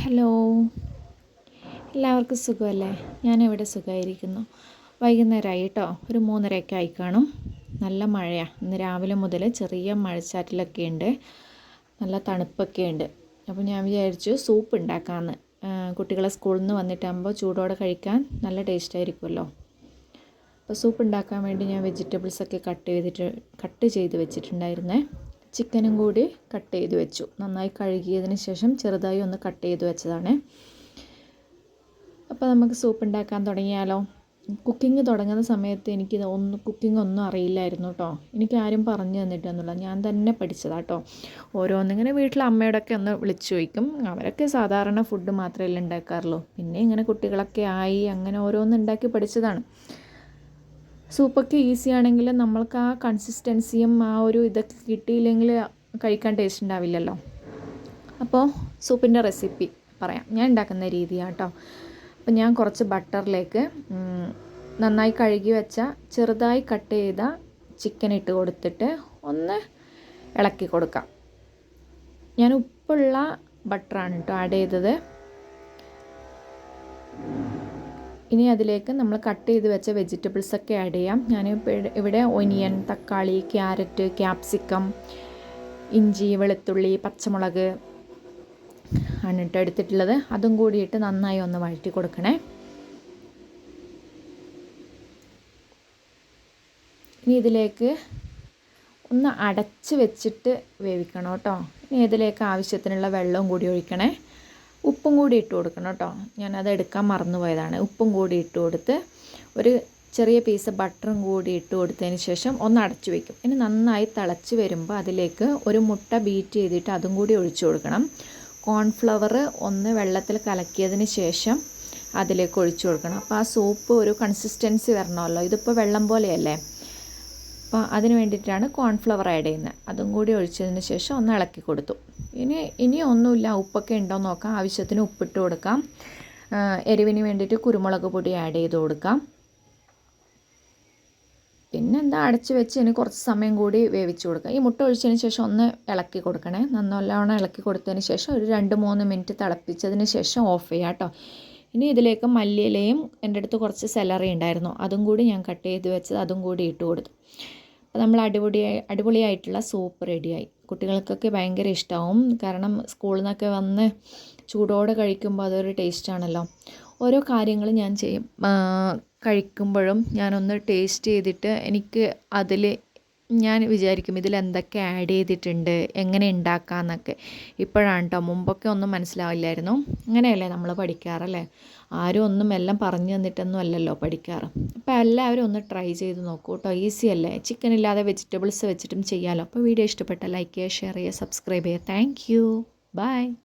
Hello എല്ലാവർക്കും സുഖമല്ലേ? ഞാനിവിടെ സുഖമായിരിക്കുന്നു. വൈകുന്നേരമായി കേട്ടോ ഒരു മൂന്നരയൊക്കെ ആയി കാണും നല്ല മഴയാണ് ഇന്ന് രാവിലെ മുതൽ ചെറിയ മഴച്ചാറ്റിലൊക്കെ ഉണ്ട്. നല്ല തണുപ്പൊക്കെ ഉണ്ട്. അപ്പോൾ ഞാൻ വിചാരിച്ചു സൂപ്പ് ഉണ്ടാക്കാമെന്ന് കുട്ടികളെ സ്കൂളിൽ നിന്ന് വന്നിട്ടാകുമ്പോൾ ചൂടോടെ കഴിക്കാൻ നല്ല ടേസ്റ്റ് ആയിരിക്കുമല്ലോ അപ്പോൾ സൂപ്പ് ഉണ്ടാക്കാൻ വേണ്ടി ഞാൻ വെജിറ്റബിൾസൊക്കെ കട്ട് ചെയ്തിട്ട് കട്ട് ചെയ്ത് വെച്ചിട്ടുണ്ടായിരുന്നേ. ചിക്കനും കൂടി കട്ട് ചെയ്ത് വെച്ചു. നന്നായി കഴുകിയതിന് ശേഷം ചെറുതായി ഒന്ന് കട്ട് ചെയ്ത് വെച്ചതാണ്. അപ്പോൾ നമുക്ക് സൂപ്പ് ഉണ്ടാക്കാൻ തുടങ്ങിയാലോ? കുക്കിംഗ് തുടങ്ങുന്ന സമയത്ത് എനിക്ക് ഒന്ന് കുക്കിംഗ് ഒന്നും അറിയില്ലായിരുന്നു കേട്ടോ എനിക്ക് ആരും പറഞ്ഞു തന്നിട്ടൊന്നുമില്ല. ഞാൻ തന്നെ പഠിച്ചതാണ് കേട്ടോ ഓരോന്നിങ്ങനെ വീട്ടിൽ അമ്മയോടൊക്കെ ഒന്ന് വിളിച്ചു ചോദിക്കും. അവരൊക്കെ സാധാരണ ഫുഡ് മാത്രമല്ല ഉണ്ടാക്കാറുള്ളൂ. പിന്നെ ഇങ്ങനെ കുട്ടികളൊക്കെ ആയി അങ്ങനെ ഓരോന്ന് ഉണ്ടാക്കി പഠിച്ചതാണ്. സൂപ്പൊക്കെ ഈസി ആണെങ്കിൽ നമ്മൾക്ക് ആ കൺസിസ്റ്റൻസിയും ആ ഒരു ഇതൊക്കെ കിട്ടിയില്ലെങ്കിൽ കഴിക്കാൻ ടേസ്റ്റ് ഉണ്ടാവില്ലല്ലോ അപ്പോൾ സൂപ്പിന്റെ റെസിപ്പി പറയാം. ഞാൻ ഉണ്ടാക്കുന്ന രീതിയാണ് കേട്ടോ അപ്പോൾ ഞാൻ കുറച്ച് ബട്ടറിലേക്ക് നന്നായി കഴുകി വെച്ച ചെറുതായി കട്ട് ചെയ്ത ചിക്കൻ ഇട്ട് കൊടുത്തിട്ട് ഒന്ന് ഇളക്കി കൊടുക്കാം. ഞാൻ ഉപ്പുള്ള ബട്ടറാണ് കേട്ടോ ആഡ് ചെയ്തത്. ഇനി അതിലേക്ക് നമ്മൾ കട്ട് ചെയ്ത് വെച്ച വെജിറ്റബിൾസ് ഒക്കെ ആഡ് ചെയ്യാം. ഞാൻ ഇവിടെ ഒനിയൻ തക്കാളി ക്യാരറ്റ് ക്യാപ്സിക്കം ഇഞ്ചി വെളുത്തുള്ളി പച്ചമുളക് ആണ് ഇട്ട് എടുത്തിട്ടുള്ളത്. അതും കൂടിയിട്ട് നന്നായി ഒന്ന് വഴറ്റി കൊടുക്കണേ. ഇനി ഇതിലേക്ക് ഒന്ന് അടച്ച് വെച്ചിട്ട് വേവിക്കണം കേട്ടോ. ഇനി ഇതിലേക്ക് ആവശ്യത്തിനുള്ള വെള്ളവും കൂടി ഒഴിക്കണേ. ഉപ്പും കൂടി ഇട്ട് കൊടുക്കണം കേട്ടോ. ഞാനത് എടുക്കാൻ മറന്നു പോയതാണ്. ഉപ്പും കൂടി ഇട്ട് കൊടുത്ത് ഒരു ചെറിയ പീസ് ബട്ടറും കൂടി ഇട്ട് കൊടുത്തതിന് ശേഷം ഒന്ന് അടച്ചു വെക്കും. ഇനി നന്നായി തിളച്ച് വരുമ്പോൾ അതിലേക്ക് ഒരു മുട്ട ബീറ്റ് ചെയ്തിട്ട് അതും കൂടി ഒഴിച്ചു കൊടുക്കണം. കോൺഫ്ലവർ ഒന്ന് വെള്ളത്തിൽ കലക്കിയതിന് ശേഷം അതിലേക്ക് ഒഴിച്ചു കൊടുക്കണം. അപ്പോൾ ആ സൂപ്പ് ഒരു കൺസിസ്റ്റൻസി വരണമല്ലോ. ഇതിപ്പോൾ വെള്ളം പോലെയല്ലേ? അപ്പോൾ അതിന് വേണ്ടിയിട്ടാണ് കോൺഫ്ലവർ ആഡ് ചെയ്യുന്നത്. അതും കൂടി ഒഴിച്ചതിന് ശേഷം ഒന്ന് ഇളക്കി കൊടുത്തു. ഇനി ഇനി ഒന്നുമില്ല. ഉപ്പൊക്കെ ഉണ്ടോ നോക്കാം. ആവശ്യത്തിന് ഉപ്പിട്ട് കൊടുക്കാം. എരിവിന് വേണ്ടിയിട്ട് കുരുമുളക് പൊടി ആഡ് ചെയ്ത് കൊടുക്കാം. പിന്നെ എന്താ അടച്ച് വെച്ച് ഇനി കുറച്ച് സമയം കൂടി വേവിച്ച് കൊടുക്കാം. ഈ മുട്ട ഒഴിച്ചതിന് ശേഷം ഒന്ന് ഇളക്കി കൊടുക്കണേ. നന്നല്ലോണം ഇളക്കി കൊടുത്തതിന് ശേഷം ഒരു രണ്ട് മൂന്ന് മിനിറ്റ് തിളപ്പിച്ചതിന് ശേഷം ഓഫ് ചെയ്യാം കേട്ടോ. ഇനി ഇതിലേക്ക് മല്ലിയിലയും എന്റെ അടുത്ത് കുറച്ച് സെലറി ഉണ്ടായിരുന്നു. അതും കൂടി ഞാൻ കട്ട് ചെയ്ത് വെച്ചത് അതും കൂടി ഇട്ട് കൊടുത്തു. അപ്പോൾ നമ്മൾ അടിപൊളി അടിപൊളിയായിട്ടുള്ള സൂപ്പ് റെഡിയായി കുട്ടികൾക്കൊക്കെ ഭയങ്കര ഇഷ്ടമാവും കാരണം സ്കൂളിൽ നിന്നൊക്കെ വന്ന് ചൂടോടെ കഴിക്കുമ്പോൾ അതൊരു ടേസ്റ്റാണല്ലോ ഓരോ കാര്യങ്ങൾ ഞാൻ ചെയ്യും. കഴിക്കുമ്പോഴും ഞാനൊന്ന് ടേസ്റ്റ് ചെയ്തിട്ട് എനിക്ക് അതിൽ ഞാൻ വിചാരിക്കും ഇതിൽ എന്തൊക്കെ ആഡ് ചെയ്തിട്ടുണ്ട് എങ്ങനെ ഉണ്ടാക്കാമെന്നൊക്കെ ഇപ്പോഴാണ് കേട്ടോ മുമ്പൊക്കെ ഒന്നും മനസ്സിലാവില്ലായിരുന്നു. അങ്ങനെയല്ലേ നമ്മൾ പഠിക്കാറല്ലേ? ആരും ഒന്നും എല്ലാം പറഞ്ഞു തന്നിട്ടൊന്നും അല്ലല്ലോ പഠിക്കാറ്. അപ്പോൾ എല്ലാവരും ഒന്ന് ട്രൈ ചെയ്ത് നോക്കൂ കേട്ടോ ഈസി അല്ലേ? ചിക്കൻ ഇല്ലാതെ വെജിറ്റബിൾസ് വെച്ചിട്ടും ചെയ്യാമല്ലോ അപ്പോൾ വീഡിയോ ഇഷ്ടപ്പെട്ട ലൈക്ക് ചെയ്യുക ഷെയർ ചെയ്യുക സബ്സ്ക്രൈബ് ചെയ്യുക. Thank you by